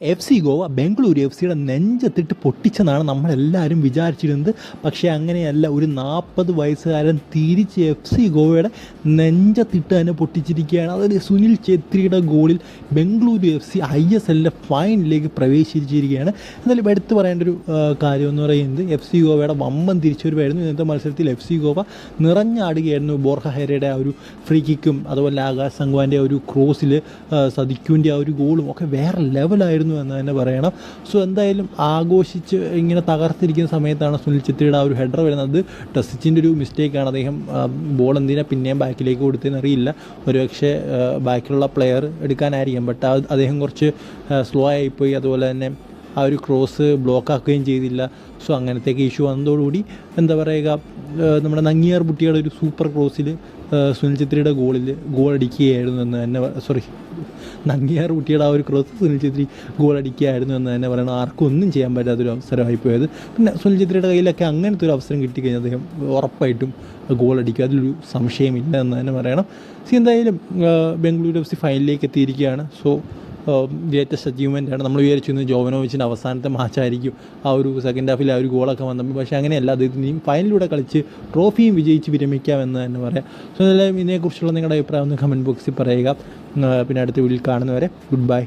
F C Goa Bengaluru F സിയുടെ നെഞ്ചത്തിട്ട് പൊട്ടിച്ചെന്നാണ് നമ്മളെല്ലാവരും വിചാരിച്ചിരുന്നത്. പക്ഷേ അങ്ങനെയല്ല ഒരു നാൽപ്പത് വയസ്സുകാരൻ തിരിച്ച് എഫ് സി ഗോവയുടെ നെഞ്ചത്തിട്ട് തന്നെ പൊട്ടിച്ചിരിക്കുകയാണ്. അതായത് സുനിൽ ഛേത്രിയുടെ ഗോളിൽ Bengaluru F C I S എല്ലിന്റെ ഫൈനലിലേക്ക് പ്രവേശിച്ചിരിക്കുകയാണ്. എന്നാലും എടുത്തു പറയേണ്ട ഒരു കാര്യം എന്ന് പറയുന്നത് എഫ് സി ഗോവയുടെ വമ്പൻ തിരിച്ചുവരവായിരുന്നു ഇന്നത്തെ മത്സരത്തിൽ എഫ് സി ഗോവ നിറഞ്ഞാടുകയായിരുന്നു ബോർഹ ഹെരയുടെ ആ ഒരു ഫ്രീ കിക്കും അതുപോലെ ആകാശ് സംഗ്വാന്റെ ഒരു ക്രോസിൽ സദിക്കുവിന്റെ ആ ഒരു ഗോളും ഒക്കെ വേറെ ലെവലായിരുന്നു എന്ന് തന്നെ പറയണം. സോ എന്തായാലും ആഘോഷിച്ച് ഇങ്ങനെ തകർത്തിരിക്കുന്ന സമയത്താണ് സുനിൽ ഛത്രിയുടെ ആ ഒരു ഹെഡർ വരുന്നത്. ടെസ്റ്റിന്റെ ഒരു മിസ്റ്റേക്കാണ് അദ്ദേഹം ബോൾ എന്തിനാ പിന്നെയും ബാക്കിലേക്ക് കൊടുത്തതെന്ന് അറിയില്ല. ഒരുപക്ഷെ ബാക്കിലുള്ള പ്ലെയർ എടുക്കാനായിരിക്കും. ബട്ട് അദ്ദേഹം കുറച്ച് സ്ലോ ആയിപ്പോയി. അതുപോലെ തന്നെ ആ ഒരു ക്രോസ് ബ്ലോക്ക് ആക്കുകയും ചെയ്തില്ല. സോ അങ്ങനത്തെയൊക്കെ ഇഷ്യൂ വന്നതോടുകൂടി എന്താ പറയുക നമ്മുടെ നങ്ങിയാർ കുട്ടിയുടെ ഒരു സൂപ്പർ ക്രോസിൽ സുനിൽ ഛത്രിയുടെ ഗോളിൽ ഗോൾ അടിക്കുകയായിരുന്നു എന്ന് തന്നെ സോറി നങ്ങിയാർ കുട്ടിയുടെ ആ ഒരു ക്രോസ് സുനിൽ ഛത്രി ഗോൾ അടിക്കുകയായിരുന്നു എന്ന് തന്നെ പറയണം ആർക്കും ഒന്നും ചെയ്യാൻ പറ്റാത്തൊരു അവസരമായി പോയത്. പിന്നെ സുനിൽ ഛത്രിയുടെ കയ്യിലൊക്കെ അങ്ങനത്തെ ഒരു അവസരം കിട്ടിക്കഴിഞ്ഞാൽ അദ്ദേഹം ഉറപ്പായിട്ടും ഗോൾ അടിക്കും. അതിലൊരു സംശയമില്ല എന്ന് തന്നെ പറയണം. സി എന്തായാലും ബംഗളൂരു എഫ് സി ഫൈനലിലേക്ക് എത്തിയിരിക്കുകയാണ്. സോ ഗ്രേറ്റസ്റ്റ് അച്ചീവ്മെന്റ് ആണ്. നമ്മൾ വിചാരിച്ചിരുന്നത് ജോവനോവിച്ചിന്റെ അവസാനത്തെ മാച്ചായിരിക്കും ആ ഒരു സെക്കൻഡ് ഹാഫിൽ ആ ഒരു ഗോളൊക്കെ വന്നപ്പോൾ പക്ഷേ അങ്ങനെയല്ല അദ്ദേഹത്തിനെയും ഫൈനലിലൂടെ കളിച്ച് ട്രോഫിയും വിജയിച്ച് വിരമിക്കാമെന്ന് തന്നെ പറയാം. സോ എന്തായാലും ഇതിനെക്കുറിച്ചുള്ള നിങ്ങളുടെ അഭിപ്രായം ഒന്ന് കമന്റ് ബോക്സിൽ പറയുക. പിന്നെ അടുത്ത വീട്ടിൽ കാണുന്നവരെ ഗുഡ് ബൈ